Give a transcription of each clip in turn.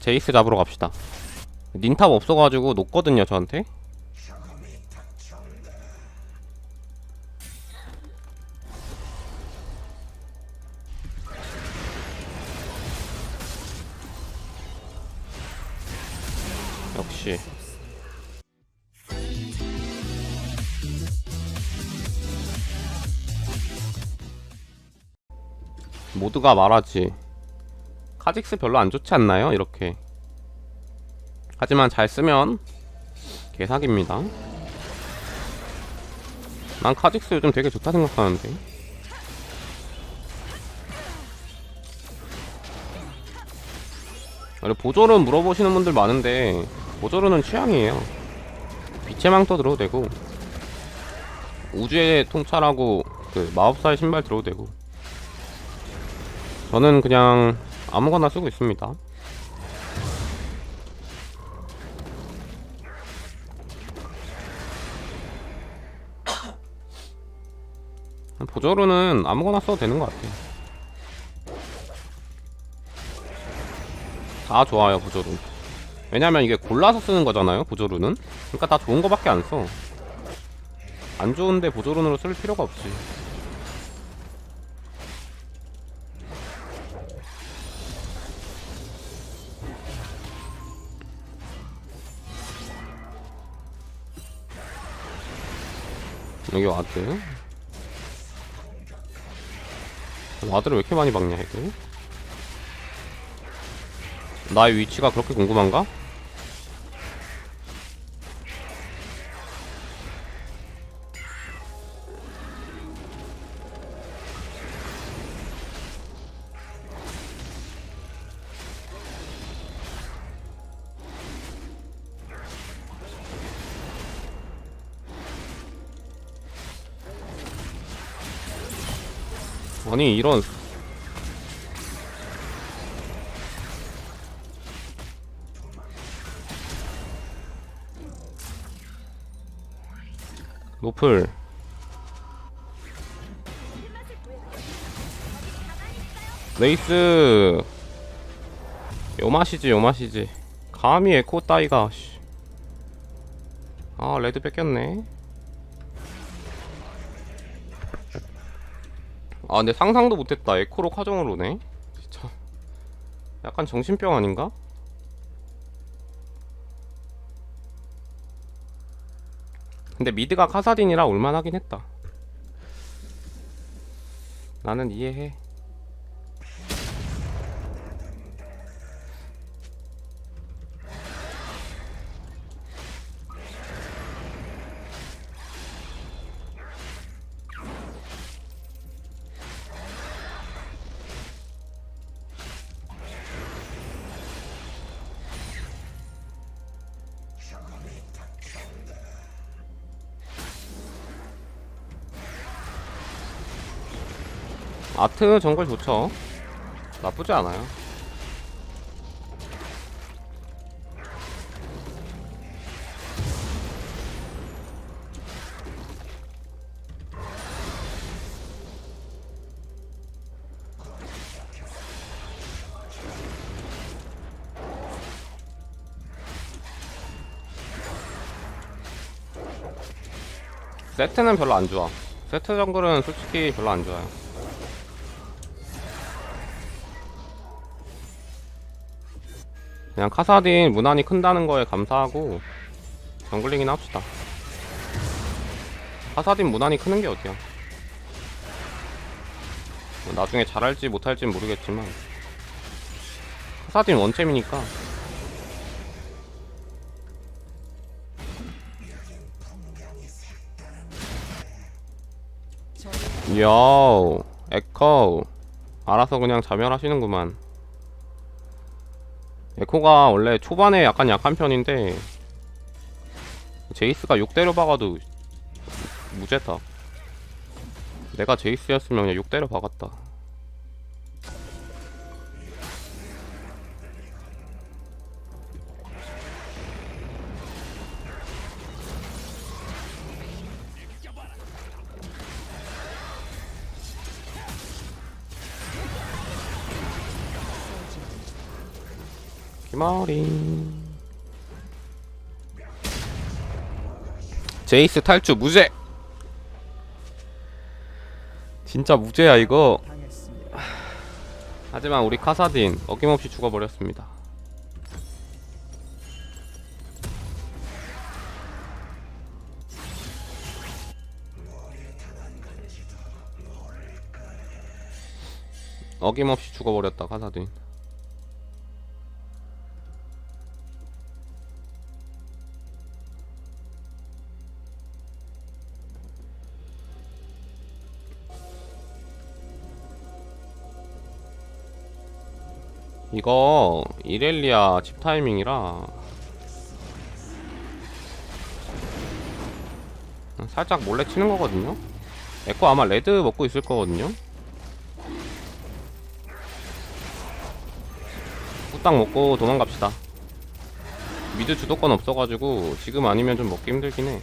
제이스 잡으러 갑시다. 닌탑 없어가지고 녹거든요 저한테. 역시 모두가 말하지 카직스 별로 안 좋지 않나요? 이렇게. 하지만 잘 쓰면 개사기입니다. 난 카직스 요즘 되게 좋다 생각하는데. 보조는 물어보시는 분들 많은데 보조르는 취향이에요. 빛의 망토 들어도 되고 우주의 통찰하고 그 마법사의 신발 들어도 되고. 저는 그냥 아무거나 쓰고 있습니다. 보조로는 아무거나 써도 되는 것 같아요. 다 좋아요 보조로. 왜냐면 이게 골라서 쓰는 거잖아요 보조루는. 그러니까 다 좋은 거밖에 안써안 좋은데 보조룬으로 쓸 필요가 없지 여기 와드 와드를 왜 이렇게 많이 박냐 이거 나의 위치가 그렇게 궁금한가? 아니 이런. 노플. 레이스. 요 맛이지 요 맛이지. 감히 에코 따위가 씨. 아 레드 뺏겼네 아 근데 상상도 못했다. 에코로 카정을 오네. 진짜. 약간 정신병 아닌가? 근데 미드가 카사딘이라 올만하긴 했다. 나는 이해해 아트 정글 좋죠. 나쁘지 않아요. 세트는 별로 안 좋아. 세트 정글은 솔직히 별로 안 좋아요 그냥 카사딘 무난히 큰다는 거에 감사하고 정글링이나 합시다. 카사딘 무난히 크는 게 어디야? 뭐 나중에 잘할지 못할진 모르겠지만 카사딘 원챔이니까. 야우 에코 알아서 그냥 자멸하시는구만 에코가 원래 초반에 약간 약한 편인데 제이스가 6 때려 박아도 무죄다. 내가 제이스였으면 그냥 6 때려 박았다 머리. 제이스 탈주 무죄. 진짜 무죄야 이거. 하지만 우리 카사딘 어김없이 죽어버렸습니다. 어김없이 죽어버렸다 카사딘 이거 이렐리아 집 타이밍이라 살짝 몰래 치는 거거든요. 에코 아마 레드 먹고 있을 거거든요. 후딱 먹고 도망갑시다. 미드 주도권 없어가지고 지금 아니면 좀 먹기 힘들긴 해.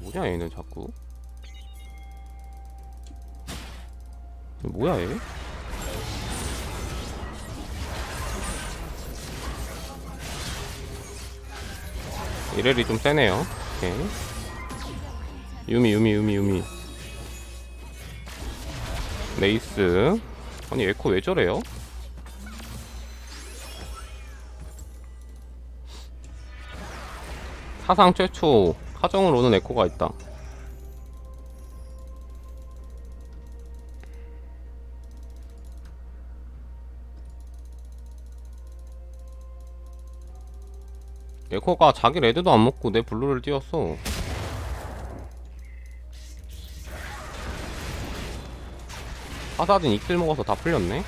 뭐냐 얘는 자꾸 뭐야 얘? 이렐이 좀 세네요. 오케이. 유미 유미 유미 유미. 레이스. 아니 에코 왜 저래요? 사상 최초. 카정을 오는 에코가 있다 에코가 자기 레드도 안 먹고 내 블루를 띄웠어. 하사딘 이킬 먹어서 다 풀렸네.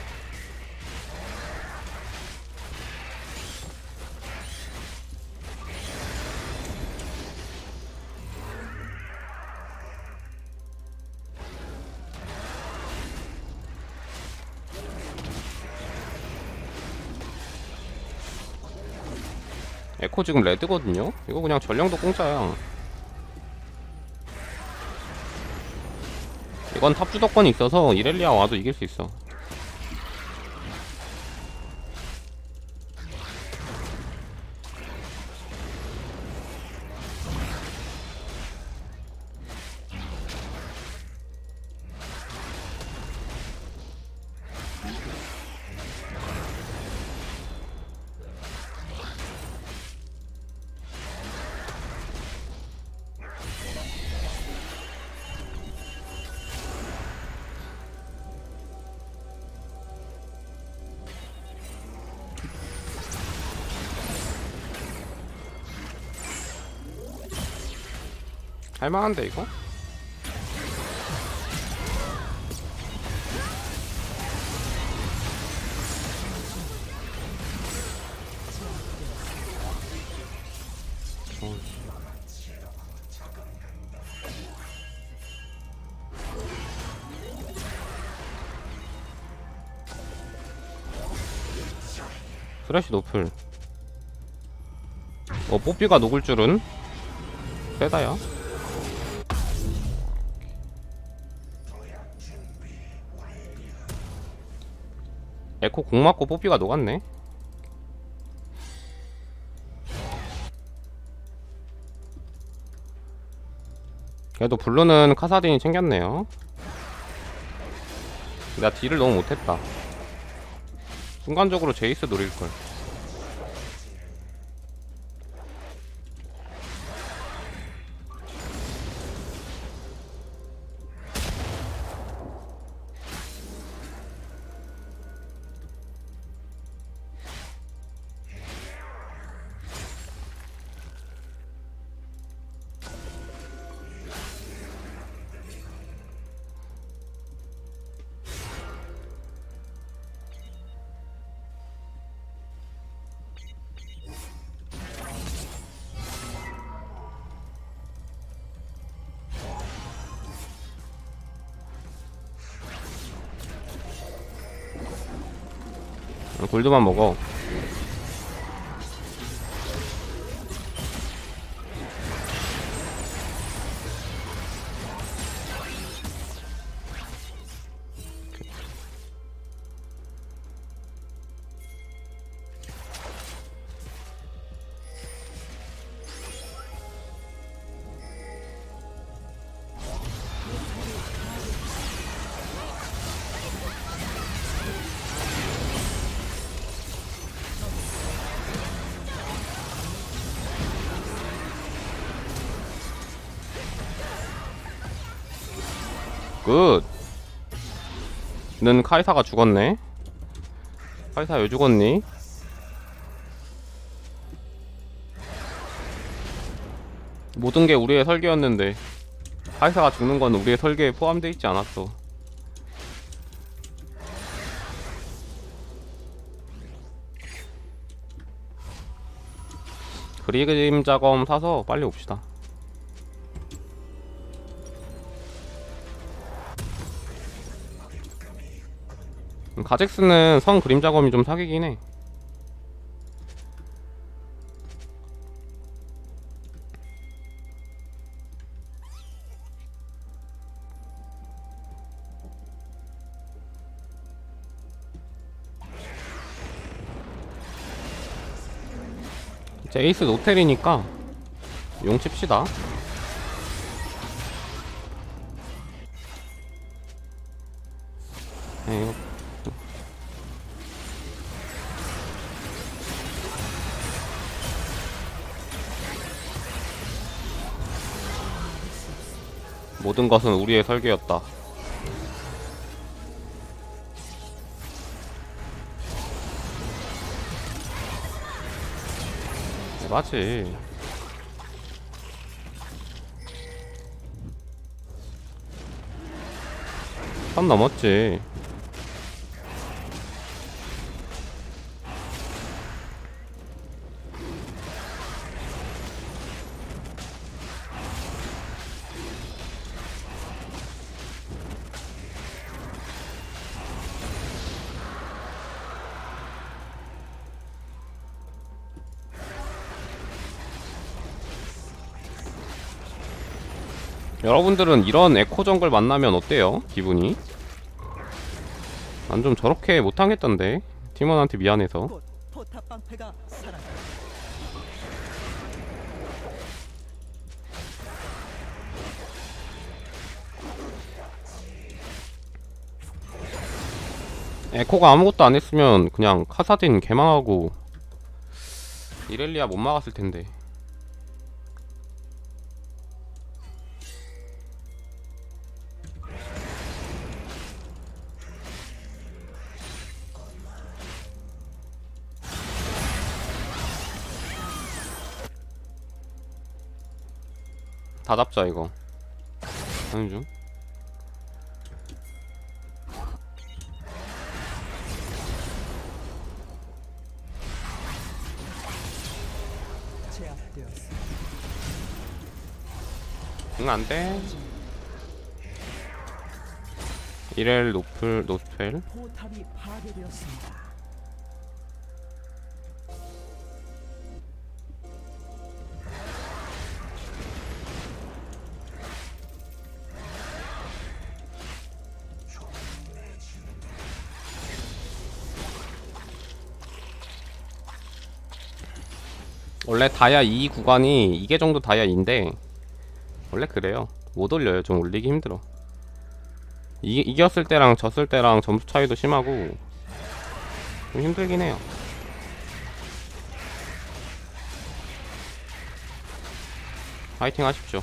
에코 지금 레드거든요? 이거 그냥 전령도 공짜야. 이건 탑 주도권이 있어서 이렐리아 와도 이길 수 있어. 할만한데 이거? 어, 쓰레쉬 노플. 어 뽀삐가 녹을 줄은? 세다야 에코 공 맞고 뽀삐가 녹았네. 그래도 블루는 카사딘이 챙겼네요. 나 딜을 너무 못했다. 순간적으로 제이스 노릴걸 골드만 먹어 굿. 는 카이사가 죽었네. 카이사 왜 죽었니? 모든 게 우리의 설계였는데 카이사가 죽는 건 우리의 설계에 포함되어 있지 않았어. 그림 작업 사서 빨리 옵시다. 가젝스는 성 그림 작업이 좀 사기긴 해. 이제 에이스 노텔이니까 용 칩시다. 네, 이거 모든 것은 우리의 설계였다. 네, 맞지. 선 넘었지. 여러분들은 이런 에코 정글 만나면 어때요? 기분이? 난 좀 저렇게 못하겠던데 팀원한테 미안해서. 에코가 아무것도 안 했으면 그냥 카사딘 개망하고 이렐리아 못 막았을 텐데 다 잡자 이거 하는 중. 응 안 돼 이렐 노플 노스펠 포탑이 파괴되었습니다. 원래 다야 2 구간이 이게 정도 다야 2인데 원래 그래요. 못 올려요. 좀 올리기 힘들어. 이, 이겼을 때랑 졌을 때랑 점수 차이도 심하고 좀 힘들긴 해요. 파이팅 하십시오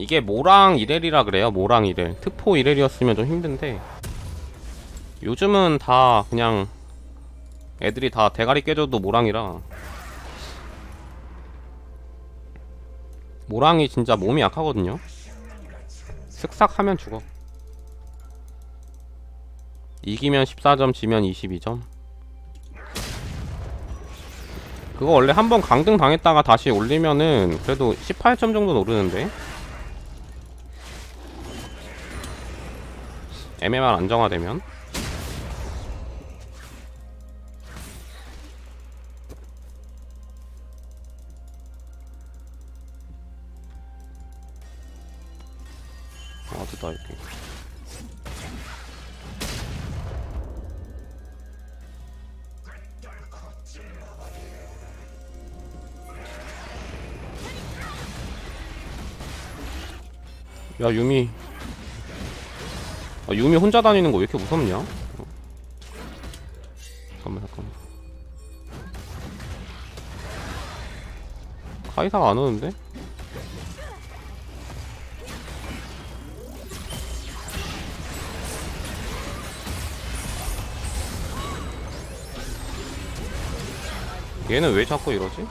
이게 모랑 이렐이라 그래요. 모랑 이렐 특포 이렐이었으면 좀 힘든데. 요즘은 다 그냥 애들이 다 대가리 깨져도 모랑이라. 모랑이 진짜 몸이 약하거든요. 쓱싹 하면 죽어. 이기면 14점 지면 22점. 그거 원래 한번 강등 당했다가 다시 올리면은 그래도 18점 정도 오르는데 MMR 안정화되면. 아 됐다 이렇게. 야 유미. 아, 유미 혼자 다니는 거 왜 이렇게 무섭냐? 어. 잠깐만 잠깐만 카이사가 안 오는데? 얘는 왜 자꾸 이러지?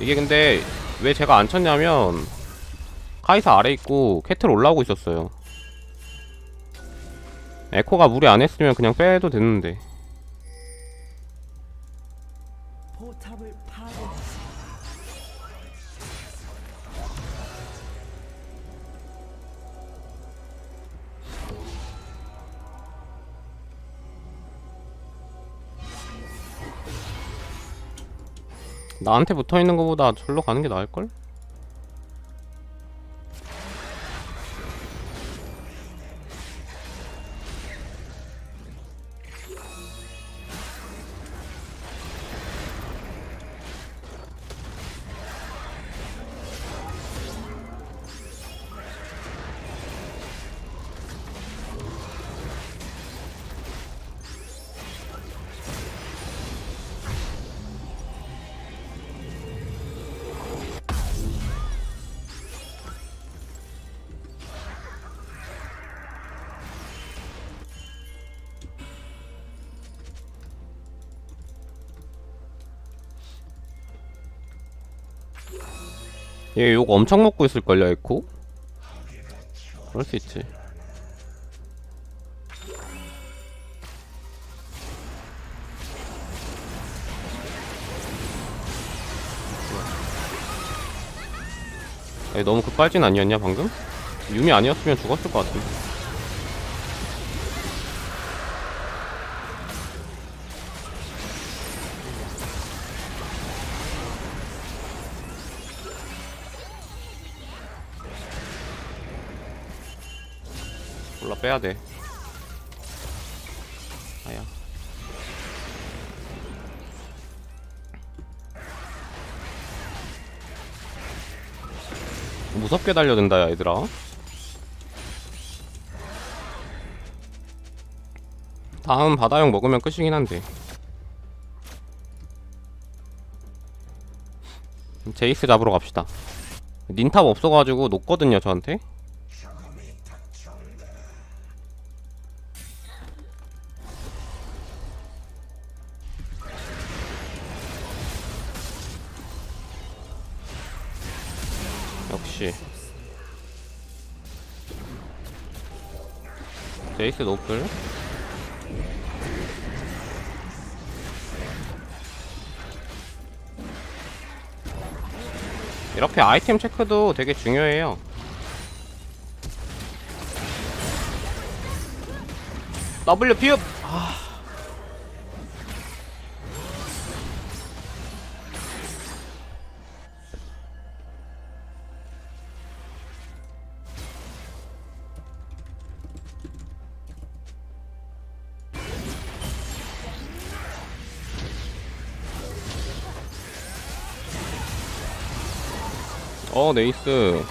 이게 근데 왜 제가 안 쳤냐면 카이사 아래 있고 캐틀 올라오고 있었어요 에코가 무리 안 했으면 그냥 빼도 파괴했습니다. 나한테 붙어있는 것보다 절로 가는 게 나을걸? 얘욕 엄청 먹고 있을걸요 에코? 그럴 수 있지 얘 너무 급발진 아니었냐 방금? 유미 아니었으면 죽었을 것 같은데 빼야 돼. 아야. 무섭게 달려든다 야 얘들아. 다음 바다형 먹으면 끝이긴 한데. 제이스 잡으러 갑시다. 닌탑 없어가지고 녹거든요 저한테. 제이스 노플. 이렇게 아이템 체크도 되게 중요해요. W 피읍! 아. 네이스.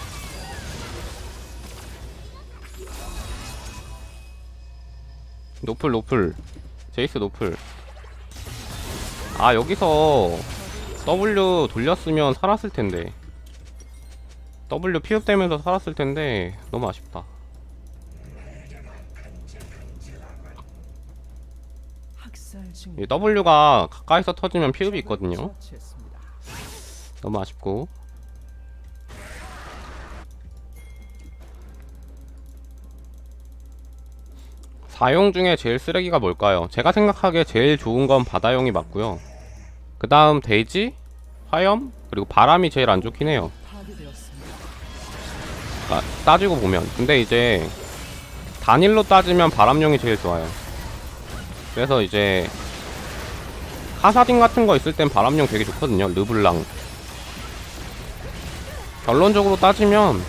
노플 노플. 제이스 노플. 아 여기서 W 돌렸으면 살았을 텐데. W 피흡되면서 살았을 텐데 너무 아쉽다. 이 W가 가까이서 터지면 피흡이 있거든요. 너무 아쉽고 사용 중에 제일 쓰레기가 뭘까요? 제가 생각하기에 제일 좋은 건 바다용이 맞고요. 그 다음 돼지, 화염, 그리고 바람이 제일 안 좋긴 해요. 아, 따지고 보면. 근데 이제 단일로 따지면 바람용이 제일 좋아요. 그래서 이제 카사딘 같은 거 있을 땐 바람용 되게 좋거든요. 르블랑. 결론적으로 따지면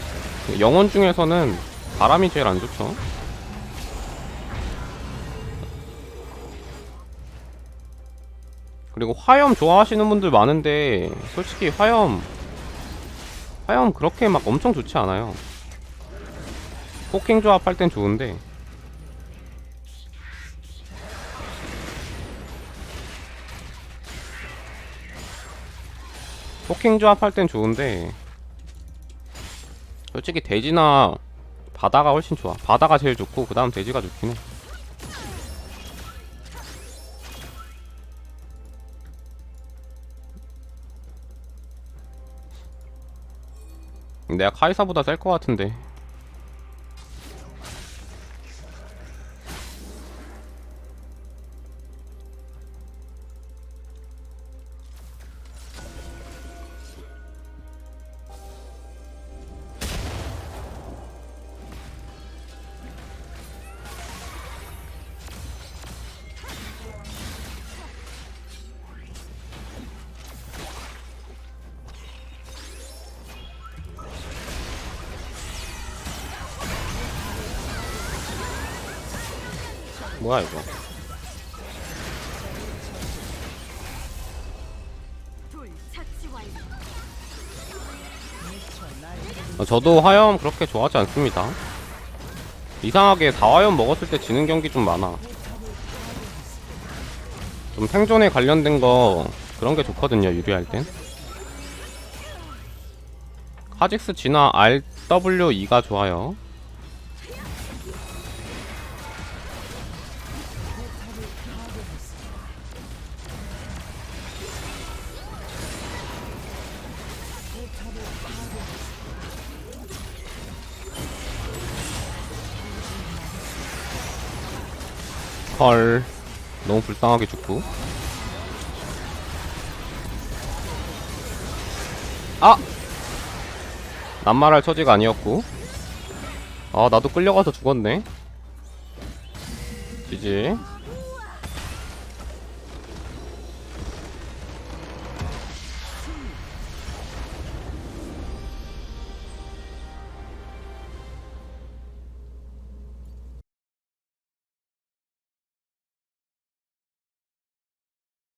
영혼 중에서는 바람이 제일 안 좋죠 그리고 화염 좋아하시는 분들 많은데 솔직히 화염 화염 그렇게 막 엄청 좋지 않아요. 포킹 조합 할 땐 좋은데. 포킹 조합 할 땐 좋은데 솔직히 돼지나 바다가 훨씬 좋아. 바다가 제일 좋고 그 다음 돼지가 좋긴 해 내가 카이사보다 셀 것 같은데 뭐야 이거. 어, 저도 화염 그렇게 좋아하지 않습니다. 이상하게 다화염 먹었을 때 지는 경기 좀 많아. 좀 생존에 관련된 거 그런 게 좋거든요 유리할 땐. 카직스 진화 RW2가 좋아요 헐. 너무 불쌍하게 죽고. 아! 낱말할 처지가 아니었고. 아 나도 끌려가서 죽었네. 지지